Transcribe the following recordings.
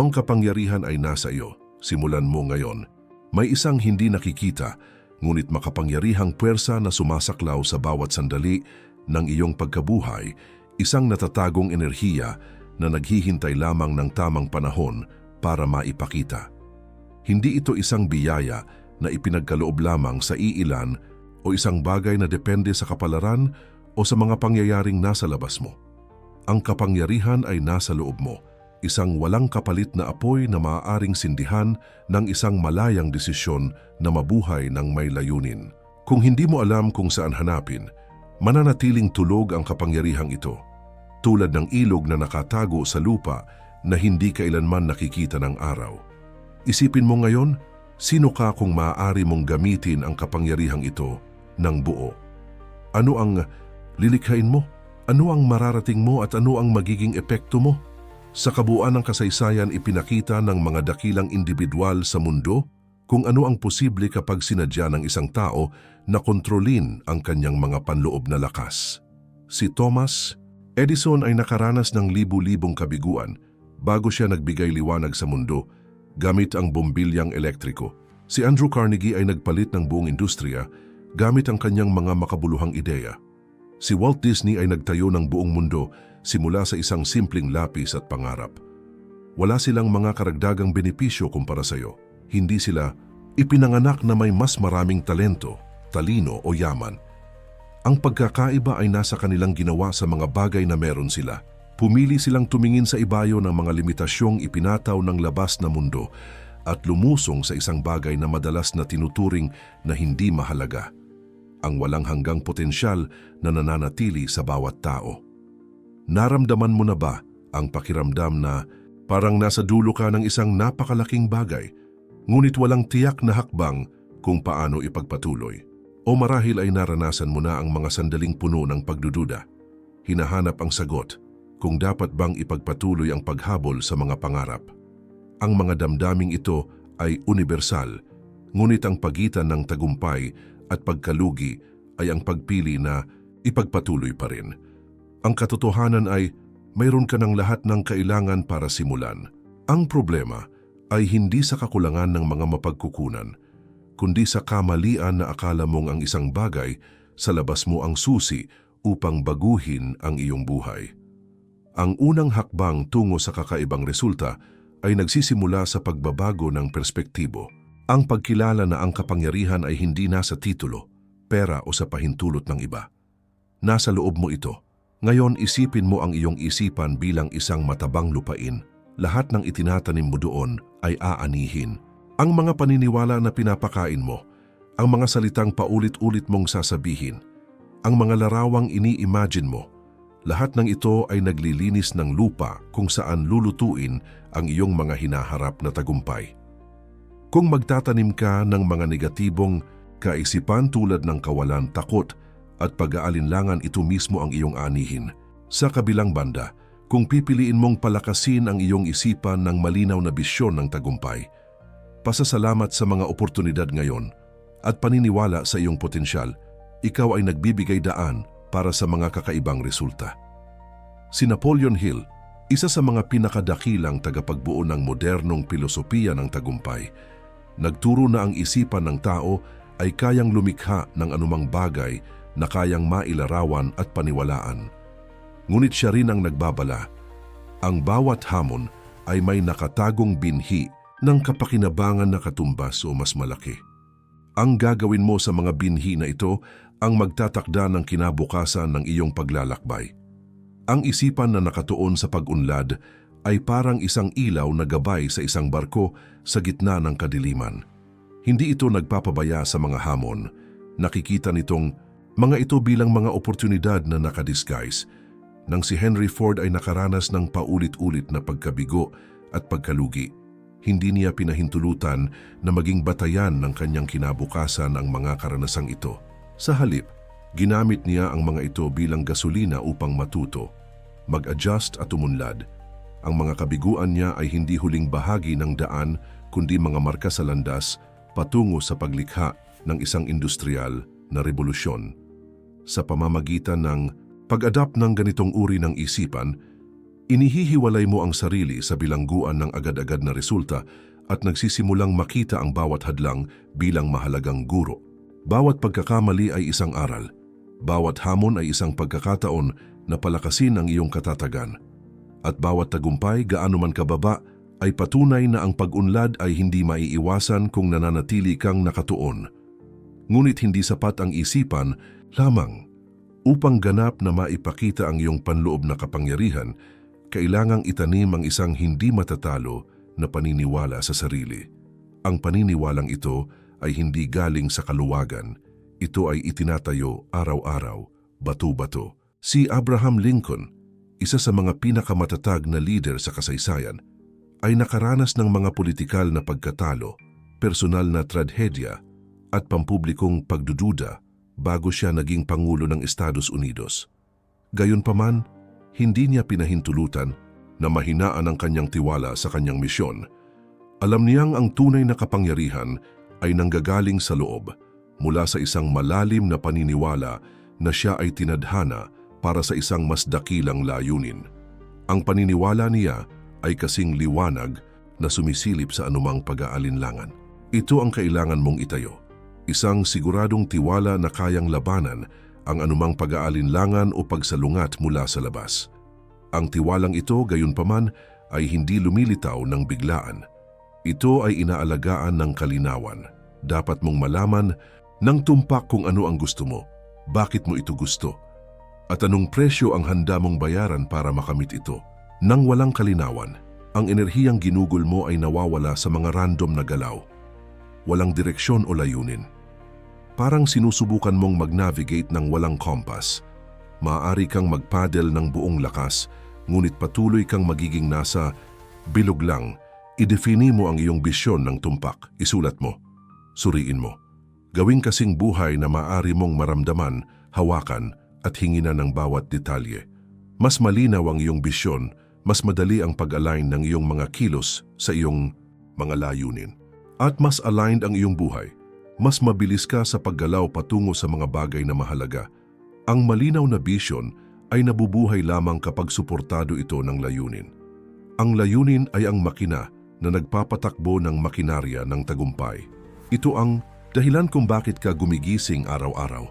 Ang kapangyarihan ay nasa iyo. Simulan mo ngayon. May isang hindi nakikita, ngunit makapangyarihang puwersa na sumasaklaw sa bawat sandali ng iyong pagkabuhay, isang natatagong enerhiya na naghihintay lamang ng tamang panahon para maipakita. Hindi ito isang biyaya na ipinagkaloob lamang sa iilan o isang bagay na depende sa kapalaran o sa mga pangyayaring nasa labas mo. Ang kapangyarihan ay nasa loob mo, isang walang kapalit na apoy na maaaring sindihan ng isang malayang desisyon na mabuhay ng may layunin. Kung hindi mo alam kung saan hanapin, mananatiling tulog ang kapangyarihang ito, tulad ng ilog na nakatago sa lupa na hindi kailanman nakikita ng araw. Isipin mo ngayon, sino ka kung maaari mong gamitin ang kapangyarihang ito ng buo? Ano ang lilikhain mo? Ano ang mararating mo at ano ang magiging epekto mo? Sa kabuuan ng kasaysayan ipinakita ng mga dakilang individual sa mundo kung ano ang posible kapag sinadya ng isang tao na kontrolin ang kanyang mga panloob na lakas. Si Thomas Edison ay nakaranas ng libu-libong kabiguan bago siya nagbigay liwanag sa mundo gamit ang bombilyang elektriko. Si Andrew Carnegie ay nagpalit ng buong industriya gamit ang kanyang mga makabuluhang ideya. Si Walt Disney ay nagtayo ng buong mundo simula sa isang simpleng lapis at pangarap. Wala silang mga karagdagang benepisyo kumpara sa iyo. Hindi sila ipinanganak na may mas maraming talento, talino o yaman. Ang pagkakaiba ay nasa kanilang ginawa sa mga bagay na meron sila. Pumili silang tumingin sa ibayo ng mga limitasyong ipinataw ng labas na mundo at lumusong sa isang bagay na madalas na tinuturing na hindi mahalaga. Ang walang hanggang potensyal na nananatili sa bawat tao. Naramdaman mo na ba ang pakiramdam na parang nasa dulo ka ng isang napakalaking bagay, ngunit walang tiyak na hakbang kung paano ipagpatuloy? O marahil ay naranasan mo na ang mga sandaling puno ng pagdududa. Hinahanap ang sagot kung dapat bang ipagpatuloy ang paghabol sa mga pangarap. Ang mga damdaming ito ay universal, ngunit ang pagitan ng tagumpay at pagkalugi ay ang pagpili na ipagpatuloy pa rin. Ang katotohanan ay mayroon ka ng lahat ng kailangan para simulan. Ang problema ay hindi sa kakulangan ng mga mapagkukunan, kundi sa kamalian na akala mong ang isang bagay sa labas mo ang susi upang baguhin ang iyong buhay. Ang unang hakbang tungo sa kakaibang resulta ay nagsisimula sa pagbabago ng perspektibo. Ang pagkilala na ang kapangyarihan ay hindi nasa titulo, pera o sa pahintulot ng iba. Nasa loob mo ito. Ngayon isipin mo ang iyong isipan bilang isang matabang lupain. Lahat ng itinatanim mo doon ay aanihin. Ang mga paniniwala na pinapakain mo, ang mga salitang paulit-ulit mong sasabihin, ang mga larawang ini-imagine mo, lahat ng ito ay naglilinis ng lupa kung saan lulutuin ang iyong mga hinaharap na tagumpay. Kung magtatanim ka ng mga negatibong kaisipan tulad ng kawalan takot at pag-aalinlangan ito mismo ang iyong anihin. Sa kabilang banda, kung pipiliin mong palakasin ang iyong isipan ng malinaw na bisyon ng tagumpay, pasasalamat sa mga oportunidad ngayon at paniniwala sa iyong potensyal, ikaw ay nagbibigay daan para sa mga kakaibang resulta. Si Napoleon Hill, isa sa mga pinakadakilang tagapagbuo ng modernong pilosopiya ng tagumpay, nagturo na ang isipan ng tao ay kayang lumikha ng anumang bagay na kayang mailarawan at paniwalaan. Ngunit siya rin ang nagbabala, ang bawat hamon ay may nakatagong binhi ng kapakinabangan na katumbas o mas malaki. Ang gagawin mo sa mga binhi na ito ang magtatakda ng kinabukasan ng iyong paglalakbay. Ang isipan na nakatuon sa pag-unlad ay parang isang ilaw na gabay sa isang barko sa gitna ng kadiliman. Hindi ito nagpapabaya sa mga hamon. Nakikita nitong mga ito bilang mga oportunidad na nakadisguise nang si Henry Ford ay nakaranas ng paulit-ulit na pagkabigo at pagkalugi. Hindi niya pinahintulutan na maging batayan ng kanyang kinabukasan ang mga karanasang ito. Sa halip, ginamit niya ang mga ito bilang gasolina upang matuto, mag-adjust at umunlad. Ang mga kabiguan niya ay hindi huling bahagi ng daan kundi mga marka sa landas patungo sa paglikha ng isang industrial na revolusyon. Sa pamamagitan ng pag-adapt ng ganitong uri ng isipan, Inihihiwalay mo ang sarili sa bilangguan ng agad-agad na resulta at nagsisimulang makita ang bawat hadlang bilang mahalagang guro. Bawat pagkakamali ay isang aral. Bawat hamon ay isang pagkakataon na palakasin ang iyong katatagan. At bawat tagumpay, gaano man kababa, ay patunay na ang pag-unlad ay hindi maiiwasan kung nananatili kang nakatuon. Ngunit hindi sapat ang isipan lamang. Upang ganap na maipakita ang iyong panloob na kapangyarihan, kailangang itanim ang isang hindi matatalo na paniniwala sa sarili. Ang paniniwalang ito ay hindi galing sa kaluwagan. Ito ay itinatayo araw-araw, bato-bato. Si Abraham Lincoln, isa sa mga pinakamatatag na leader sa kasaysayan, ay nakaranas ng mga politikal na pagkatalo, personal na trahedya at pampublikong pagdududa bago siya naging Pangulo ng Estados Unidos. Gayunpaman, hindi niya pinahintulutan na mahinaan ang kanyang tiwala sa kanyang misyon. Alam niyang ang tunay na kapangyarihan ay nanggagaling sa loob mula sa isang malalim na paniniwala na siya ay tinadhana para sa isang mas dakilang layunin. Ang paniniwala niya ay kasing liwanag na sumisilip sa anumang pag-aalinlangan. Ito ang kailangan mong itayo. Isang siguradong tiwala na kayang labanan ang anumang pag-aalinlangan o pagsalungat mula sa labas. Ang tiwalang ito, gayunpaman, ay hindi lumilitaw ng biglaan. Ito ay inaalagaan ng kalinawan. Dapat mong malaman ng tumpak kung ano ang gusto mo, bakit mo ito gusto, at anong presyo ang handa mong bayaran para makamit ito. Nang walang kalinawan, ang enerhiyang ginugol mo ay nawawala sa mga random na galaw. Walang direksyon o layunin. Parang sinusubukan mong mag-navigate ng walang compass. Maaari kang magpaddle ng buong lakas, ngunit patuloy kang magiging nasa bilog lang. Idefini mo ang iyong bisyon ng tumpak. Isulat mo. Suriin mo. Gawing kasing buhay na maaari mong maramdaman, hawakan at hinginan ng bawat detalye. Mas malinaw ang iyong bisyon, mas madali ang pag-align ng iyong mga kilos sa iyong mga layunin. At mas aligned ang iyong buhay. Mas mabilis ka sa paggalaw patungo sa mga bagay na mahalaga. Ang malinaw na bisyon ay nabubuhay lamang kapag suportado ito ng layunin. Ang layunin ay ang makina na nagpapatakbo ng makinarya ng tagumpay. Ito ang dahilan kung bakit ka gumigising araw-araw.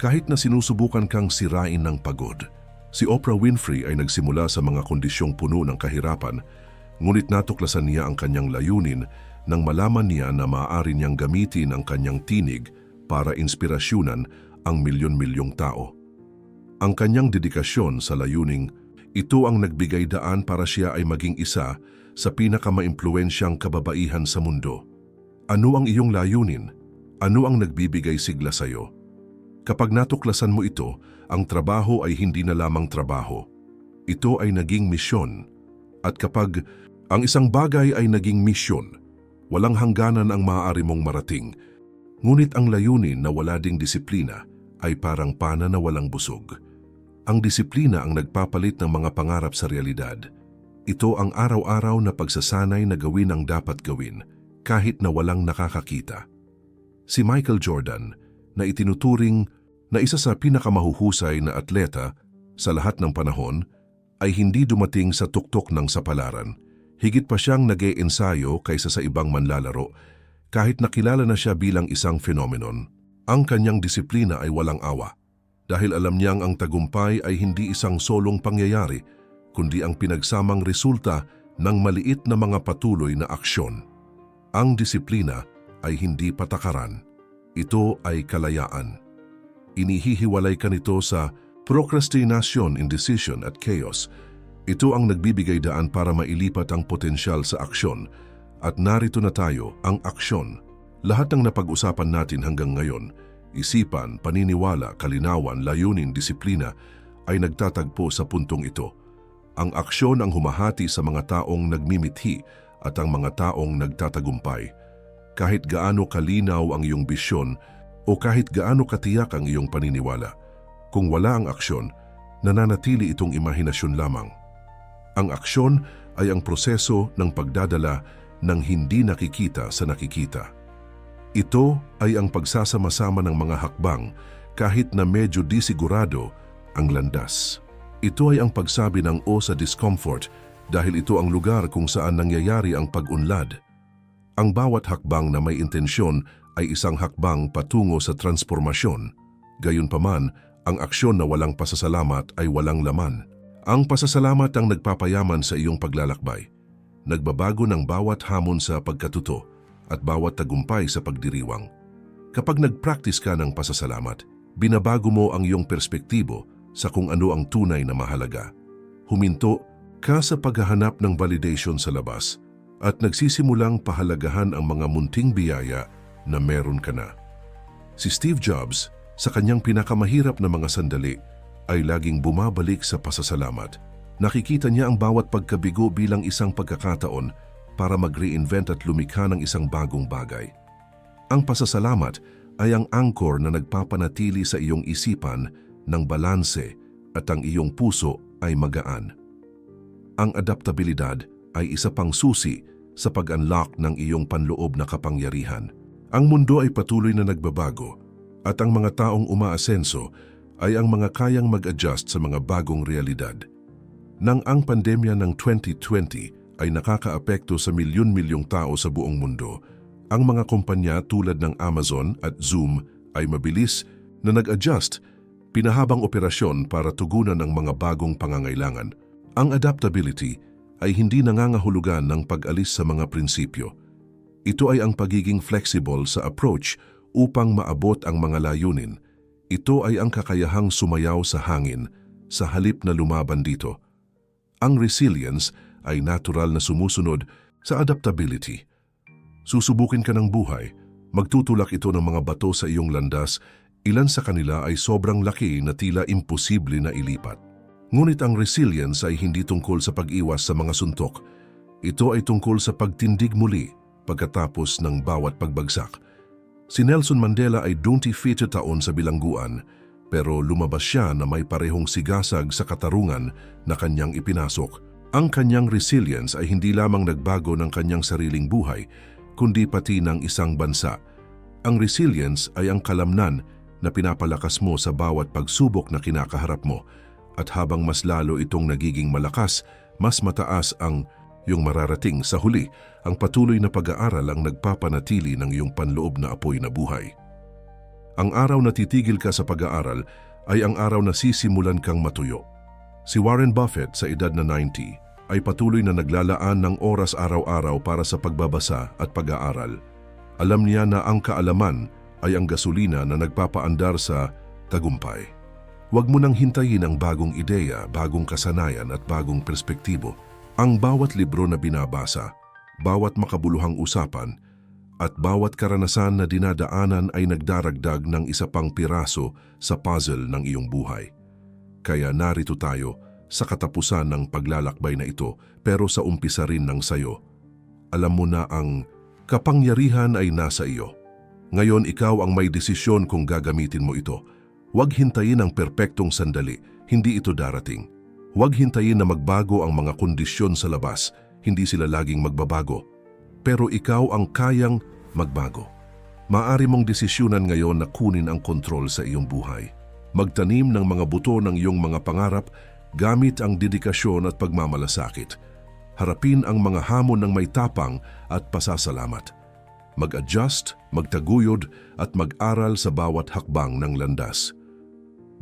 Kahit na sinusubukan kang sirain ng pagod, si Oprah Winfrey ay nagsimula sa mga kondisyong puno ng kahirapan, ngunit natuklasan niya ang kanyang layunin nang malaman niya na maaari niyang gamitin ang kanyang tinig para inspirasyonan ang milyon-milyong tao. Ang kanyang dedikasyon sa layuning, ito ang nagbigay daan para siya ay maging isa sa pinakamaimpluensyang kababaihan sa mundo. Ano ang iyong layunin? Ano ang nagbibigay sigla sa iyo? Kapag natuklasan mo ito, ang trabaho ay hindi na lamang trabaho. Ito ay naging misyon. At kapag ang isang bagay ay naging misyon, walang hangganan ang maaari mong marating. Ngunit ang layunin na wala ding disiplina ay parang pana na walang busog. Ang disiplina ang nagpapalit ng mga pangarap sa realidad. Ito ang araw-araw na pagsasanay na gawin ang dapat gawin kahit na walang nakakakita. Si Michael Jordan na itinuturing na isa sa pinakamahuhusay na atleta sa lahat ng panahon ay hindi dumating sa tuktok ng sapalaran. Higit pa siyang nag ensayo kaysa sa ibang manlalaro kahit nakilala na siya bilang isang phenomenon. Ang kanyang disiplina ay walang awa dahil alam niyang ang tagumpay ay hindi isang solong pangyayari kundi ang pinagsamang resulta ng maliit na mga patuloy na aksyon. Ang disiplina ay hindi patakaran. Ito ay kalayaan. Inihihiwalay ka nito sa procrastination, indecision at chaos. Ito ang nagbibigay daan para mailipat ang potensyal sa aksyon. At narito na tayo, ang aksyon. Lahat ng napag-usapan natin hanggang ngayon, isipan, paniniwala, kalinawan, layunin, disiplina, ay nagtatagpo sa puntong ito. Ang aksyon ang humahati sa mga taong nagmimithi at ang mga taong nagtatagumpay. Kahit gaano kalinaw ang iyong bisyon o kahit gaano katiyak ang iyong paniniwala, kung wala ang aksyon, nananatili itong imahinasyon lamang. Ang aksyon ay ang proseso ng pagdadala ng hindi nakikita sa nakikita. Ito ay ang pagsasama-sama ng mga hakbang kahit na medyo di sigurado ang landas. Ito ay ang pagsabi ng o sa discomfort dahil ito ang lugar kung saan nangyayari ang pag-unlad. Ang bawat hakbang na may intensyon ay isang hakbang patungo sa transformasyon. Gayunpaman, ang aksyon na walang pasasalamat ay walang laman. Ang pasasalamat ang nagpapayaman sa iyong paglalakbay. Nagbabago ng bawat hamon sa pagkatuto at bawat tagumpay sa pagdiriwang. Kapag nag-practice ka ng pasasalamat, binabago mo ang iyong perspektibo sa kung ano ang tunay na mahalaga. Huminto ka sa paghahanap ng validation sa labas at nagsisimulang pahalagahan ang mga munting biyaya na meron ka na. Si Steve Jobs, sa kanyang pinakamahirap na mga sandali, ay laging bumabalik sa pasasalamat. Nakikita niya ang bawat pagkabigo bilang isang pagkakataon para mag-reinvent at lumikha ng isang bagong bagay. Ang pasasalamat ay ang angkor na nagpapanatili sa iyong isipan ng balanse at ang iyong puso ay magaan. Ang adaptabilidad ay isa pang susi sa pag-unlock ng iyong panloob na kapangyarihan. Ang mundo ay patuloy na nagbabago at ang mga taong umaasenso ay ang mga kayang mag-adjust sa mga bagong realidad. Nang ang pandemya ng 2020 ay nakakaapekto sa milyon-milyong tao sa buong mundo, ang mga kumpanya tulad ng Amazon at Zoom ay mabilis na nag-adjust pinahabang operasyon para tugunan ang mga bagong pangangailangan. Ang adaptability ay hindi nangangahulugan ng pag-alis sa mga prinsipyo. Ito ay ang pagiging flexible sa approach upang maabot ang mga layunin. Ito ay ang kakayahang sumayaw sa hangin sa halip na lumaban dito. Ang resilience ay natural na sumusunod sa adaptability. Susubukin ka ng buhay, magtutulak ito ng mga bato sa iyong landas, ilan sa kanila ay sobrang laki na tila imposible na ilipat. Ngunit ang resilience ay hindi tungkol sa pag-iwas sa mga suntok. Ito ay tungkol sa pagtindig muli pagkatapos ng bawat pagbagsak. Si Nelson Mandela ay 25 taon sa bilangguan pero lumabas siya na may parehong sigasag sa katarungan na kanyang ipinasok. Ang kanyang resilience ay hindi lamang nagbago ng kanyang sariling buhay, kundi pati ng isang bansa. Ang resilience ay ang kalamnan na pinapalakas mo sa bawat pagsubok na kinakaharap mo at habang mas lalo itong nagiging malakas, mas mataas ang yung mararating sa huli, ang patuloy na pag-aaral ang nagpapanatili ng iyong panloob na apoy na buhay. Ang araw na titigil ka sa pag-aaral ay ang araw na sisimulan kang matuyo. Si Warren Buffett sa edad na 90 ay patuloy na naglalaan ng oras araw-araw para sa pagbabasa at pag-aaral. Alam niya na ang kaalaman ay ang gasolina na nagpapaandar sa tagumpay. Huwag mo nang hintayin ang bagong ideya, bagong kasanayan at bagong perspektibo. Ang bawat libro na binabasa, bawat makabuluhang usapan, at bawat karanasan na dinadaanan ay nagdaragdag ng isa pang piraso sa puzzle ng iyong buhay. Kaya narito tayo sa katapusan ng paglalakbay na ito pero sa umpisa rin ng sayo. Alam mo na ang kapangyarihan ay nasa iyo. Ngayon ikaw ang may desisyon kung gagamitin mo ito. Huwag hintayin ang perpektong sandali, hindi ito darating. Huwag hintayin na magbago ang mga kondisyon sa labas, hindi sila laging magbabago. Pero ikaw ang kayang magbago. Maari mong desisyonan ngayon na kunin ang kontrol sa iyong buhay. Magtanim ng mga buto ng iyong mga pangarap gamit ang dedikasyon at pagmamalasakit. Harapin ang mga hamon ng may tapang at pasasalamat. Mag-adjust, magtaguyod at mag-aral sa bawat hakbang ng landas.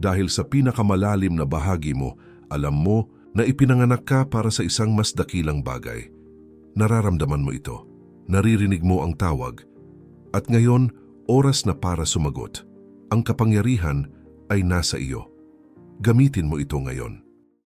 Dahil sa pinakamalalim na bahagi mo, alam mo na ipinanganak ka para sa isang mas dakilang bagay. Nararamdaman mo ito, naririnig mo ang tawag, at ngayon oras na para sumagot. Ang kapangyarihan ay nasa iyo. Gamitin mo ito ngayon.